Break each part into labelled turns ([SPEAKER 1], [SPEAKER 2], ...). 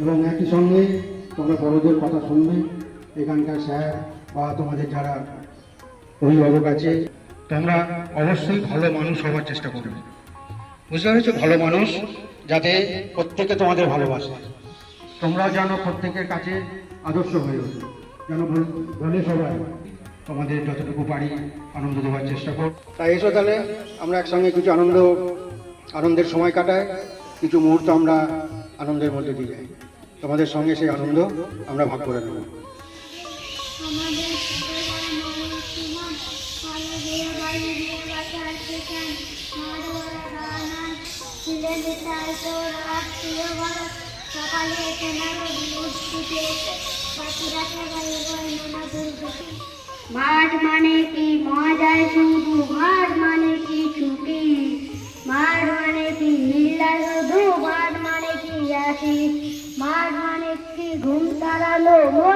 [SPEAKER 1] এবং একই সঙ্গে তোমরা বড়দের কথা শুনবে। এখানকার স্যার বা তোমাদের যারা অভিভাবক আছে, তোমরা অবশ্যই ভালো মানুষ হওয়ার চেষ্টা করবে। বুঝতে পেরেছ? ভালো মানুষ যাতে প্রত্যেকে তোমাদের ভালোবাসে। তোমরা যেন প্রত্যেকের কাছে আদর্শ হয়ে ওঠো। যেন বলে সবাই তোমাদের যতটুকু পারি আনন্দ দেওয়ার চেষ্টা করো। তাই এসো তাহলে, আমরা একসঙ্গে কিছু আনন্দ, আনন্দের সময় কাটাই। কিছু মুহূর্ত আমরা আনন্দের মধ্যে দিয়ে যাই তোমাদের সঙ্গে সেই আনন্দ আমরা ভাগ করে নেব।
[SPEAKER 2] ছোটবেলার মনে তোমার ভালো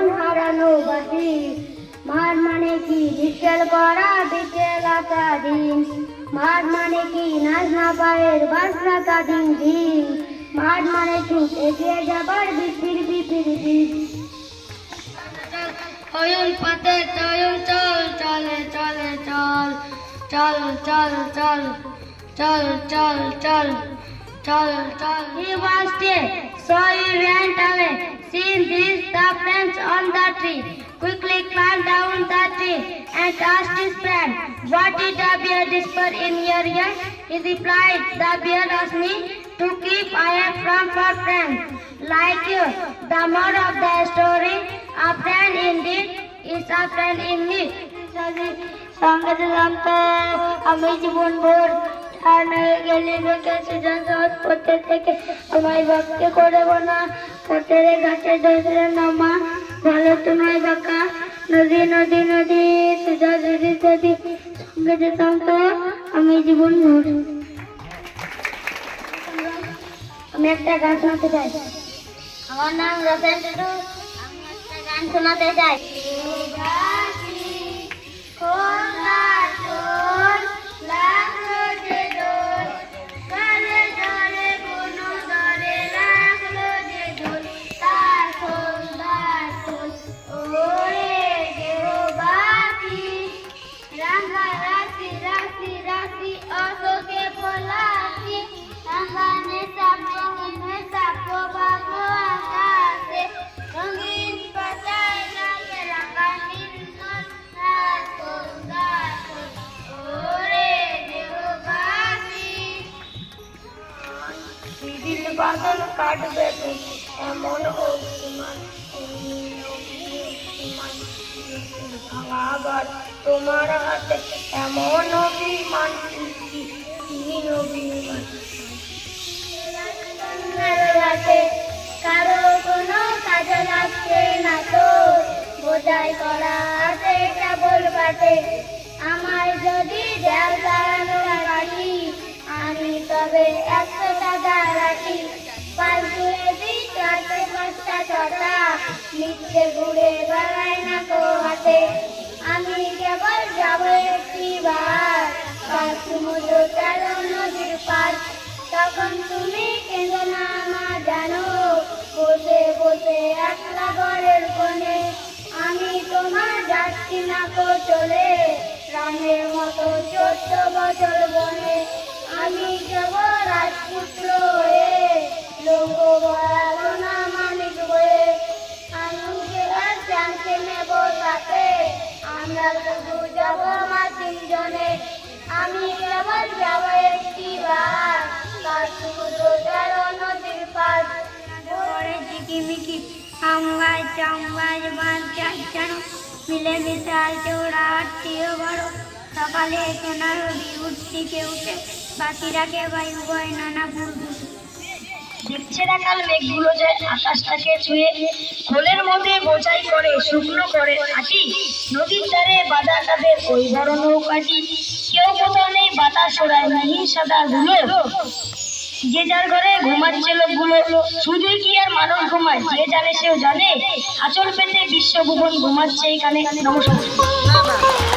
[SPEAKER 2] তাড়ানো মন হারানো বাসি মাঠ মানে কি বিকেল করা বিকেল আঁকা দিন মাঠ মানে কি নাচ না পায়ের বাস রাখা দিন দিন মাঠ মানে ছুট এগিয়ে যাবার বিপির বিপির দিন অয়ন পাতে চয়ন চল চলে চলে চল চল চল চল চল চল চল চল চল he was there so he went away seeing this the friends on the tree quickly climbed down the tree and asked his friend what did the bear whisper in your ear he replied the bear asked me to keep away from our friends like you the moral of the story a friend indeed is a friend in need সঙ্গে দিলাম তো আমি জীবন ভোর ঠান হয়ে গেলে সুজন সহজ পড়তে থেকে। আমায় ভক্তি করব না, পথের গাছে ধরে নামা। ভালো তোমায় বাঁকা, নদী নদী নদী, সুজা যদি যদি সঙ্গে যেতাম তো আমি জীবন ভোর। আমি একটা গান শোনাতে চাই। আমার নাম রতন আমি একটা গান শোনাতে চাই। কাটবে এমন ভাঙাবার তোমার হাতে এমন অভিমান কি অভিমান কারও কোনো কাজে লাগছে না তো বোঝাই করা আছে কেবল আমায় যদি দেয়াল দাঁড়ানো রাখি আমি তবে একশো টাকা রাখি নিচে ঘুরে বেড়াই না তো হাতে। আমি কেবল যাব একটি বার। পাঁচ সমুদ্র তেরো নদীর পার তখন তুমি কেঁদো না মা, জানো? বসে বসে একলা ঘরের কোণে। আমি তোমার যাচ্ছি না কো চলে। রামের মতো চোদ্দ বছর বনে। আমি কেবল রাজপুত্র হয়ে। লোক বলালো না আমগাছ চামগাছ বাঁশ গাছ যেন মিলে বিশাল আছে ওরা আটটিও বড় সকালে সোনার রবি উঠতে কেউটে বাকিরা কে বায়ু বয় নানা ফুল
[SPEAKER 3] দেখছে দেখাল মেঘগুলো যে আকাশটাকে ছুঁয়ে খোলের মধ্যে বোঝাই করে, শুকনো করে। আটি নদীর ধারে বাঁধা তাদের ওই বড় নৌকাটি। কেউ কোথাও নেই, বাতাস ওড়ায় মিহিন সাদা গুলো যে যার ঘরে ঘুমাচ্ছে লোকগুলো শুধুই কি আর মানুষ ঘুমায়? যে জানে সেও জানে। আচল পেতে বিশ্বভুবন ঘুমাচ্ছে এখানে। নমস্কার।